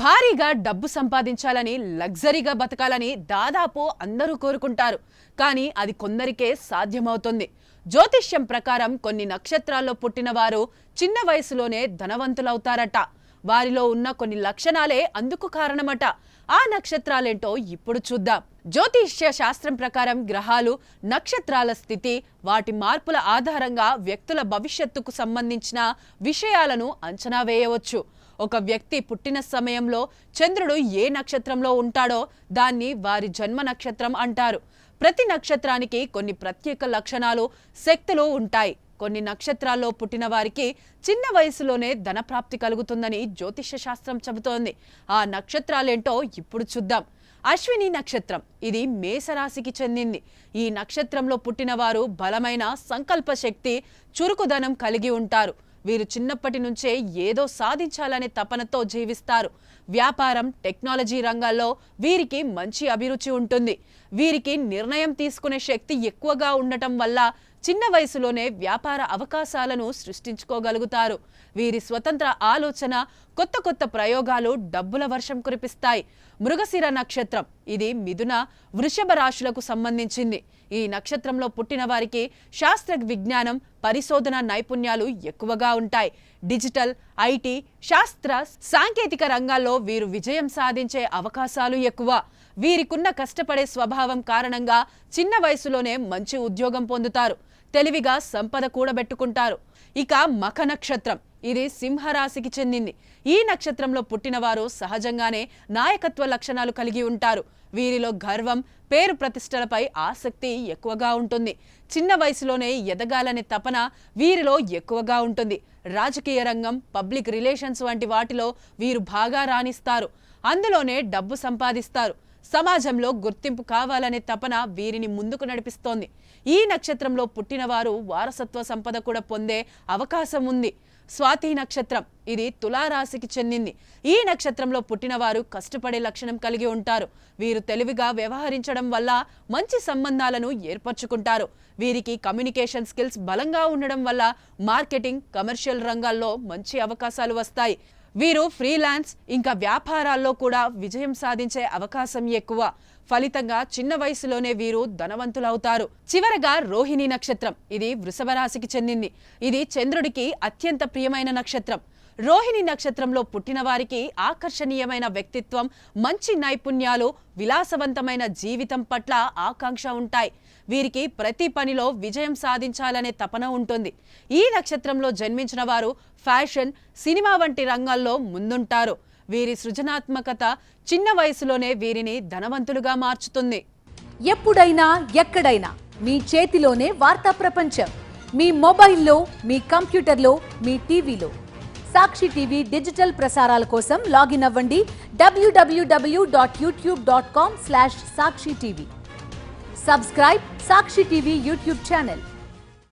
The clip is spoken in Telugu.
భారీగా డబ్బు సంపాదించాలని లగ్జరీగా బతకాలని దాదాపు అందరూ కోరుకుంటారు. కానీ అది కొందరికే సాధ్యమవుతుంది. జ్యోతిష్యం ప్రకారం కొన్ని నక్షత్రాల్లో పుట్టిన వారు చిన్న వయసులోనే ధనవంతులవుతారట. వారిలో ఉన్న కొన్ని లక్షణాలే అందుకు కారణమట. ఆ నక్షత్రాలేంటో ఇప్పుడు చూద్దాం. జ్యోతిష్య శాస్త్రం ప్రకారం గ్రహాలు నక్షత్రాల స్థితి వాటి మార్పుల ఆధారంగా వ్యక్తుల భవిష్యత్తుకు సంబంధించిన విషయాలను అంచనా వేయవచ్చు. ఒక వ్యక్తి పుట్టిన సమయంలో చంద్రుడు ఏ నక్షత్రంలో ఉంటాడో దాన్ని వారి జన్మ నక్షత్రం అంటారు. ప్రతి నక్షత్రానికి కొన్ని ప్రత్యేక లక్షణాలు శక్తులు ఉంటాయి. కొన్ని నక్షత్రాల్లో పుట్టిన వారికి చిన్న వయసులోనే ధనప్రాప్తి కలుగుతుందని జ్యోతిష శాస్త్రం చెబుతోంది. ఆ నక్షత్రాలేంటో ఇప్పుడు చూద్దాం. అశ్విని నక్షత్రం ఇది మేషరాశికి చెందింది. ఈ నక్షత్రంలో పుట్టిన వారు బలమైన సంకల్ప శక్తి చురుకుదనం కలిగి ఉంటారు. వీరు చిన్నప్పటి నుంచే ఏదో సాధించాలనే తపనతో జీవిస్తారు. వ్యాపారం టెక్నాలజీ రంగాల్లో వీరికి మంచి అభిరుచి ఉంటుంది. వీరికి నిర్ణయం తీసుకునే శక్తి ఎక్కువగా ఉండటం వల్ల చిన్న వయసులోనే వ్యాపార అవకాశాలను సృష్టించుకోగలుగుతారు. వీరి స్వతంత్ర ఆలోచన కొత్త కొత్త ప్రయోగాలు డబ్బుల వర్షం కురిపిస్తాయి. మృగశిర నక్షత్రం ఇది మిథున వృషభ రాశులకు సంబంధించింది. ఈ నక్షత్రంలో పుట్టిన వారికి శాస్త్ర విజ్ఞానం పరిశోధన నైపుణ్యాలు ఎక్కువగా ఉంటాయి. డిజిటల్ ఐటీ శాస్త్ర సాంకేతిక రంగాల్లో వీరు విజయం సాధించే అవకాశాలు ఎక్కువ. వీరికున్న కష్టపడే స్వభావం కారణంగా చిన్న వయసులోనే మంచి ఉద్యోగం పొందుతారు. తెలివిగా సంపద కూడబెట్టుకుంటారు. ఇక మఖ నక్షత్రం ఇది సింహరాశికి చెందింది. ఈ నక్షత్రంలో పుట్టినవారు సహజంగానే నాయకత్వ లక్షణాలు కలిగి ఉంటారు. వీరిలో గర్వం పేరు ప్రతిష్టలపై ఆసక్తి ఎక్కువగా ఉంటుంది. చిన్న వయసులోనే ఎదగాలనే తపన వీరిలో ఎక్కువగా ఉంటుంది. రాజకీయ రంగం పబ్లిక్ రిలేషన్స్ వంటి వాటిలో వీరు బాగా రాణిస్తారు. అందులోనే డబ్బు సంపాదిస్తారు. సమాజంలో గుర్తింపు కావాలనే తపన వీరిని ముందుకు నడిపిస్తోంది. ఈ నక్షత్రంలో పుట్టినవారు వారసత్వ సంపద కూడా పొందే అవకాశం ఉంది. స్వాతి నక్షత్రం. ఇది తులారాశికి చెందింది. ఈ నక్షత్రంలో పుట్టినవారు కష్టపడే లక్షణం కలిగి ఉంటారు. వీరు తెలివిగా వ్యవహరించడం వల్ల మంచి సంబంధాలను ఏర్పరచుకుంటారు. వీరికి కమ్యూనికేషన్ స్కిల్స్ బలంగా ఉండడం వల్ల మార్కెటింగ్ కమర్షియల్ రంగాల్లో మంచి అవకాశాలు వస్తాయి. వీరు ఫ్రీలాన్స్ ఇంకా వ్యాపారాల్లో కూడా విజయం సాధించే అవకాశం ఎక్కువ. ఫలితంగా చిన్న వయసులోనే వీరు ధనవంతులవుతారు. చివరగా రోహిణి నక్షత్రం. ఇది వృషభ రాశికి చెందింది. ఇది చంద్రుడికి అత్యంత ప్రియమైన నక్షత్రం. రోహిణి నక్షత్రంలో పుట్టిన వారికి ఆకర్షణీయమైన వ్యక్తిత్వం మంచి నైపుణ్యాలు విలాసవంతమైన జీవితం పట్ల ఆకాంక్ష ఉంటాయి. వీరికి ప్రతి పనిలో విజయం సాధించాలనే తపన ఉంటుంది. ఈ నక్షత్రంలో జన్మించిన వారు ఫ్యాషన్ సినిమా వంటి రంగాల్లో ముందుంటారు. వీరి సృజనాత్మకత చిన్న వయసులోనే వీరిని ధనవంతులుగా మార్చుతుంది. ఎప్పుడైనా ఎక్కడైనా మీ చేతిలోనే వార్తా ప్రపంచం. మీ మొబైల్లో మీ కంప్యూటర్లో మీ టీవీలో. సాక్షి టీవీ డిజిటల్ ప్రసారాల కోసం లాగిన్ అవ్వండి. డబ్ల్యూడబ్ల్యూడబ్ల్యూ dot YouTube dot com slash Sakshi TV. Subscribe Sakshi TV YouTube channel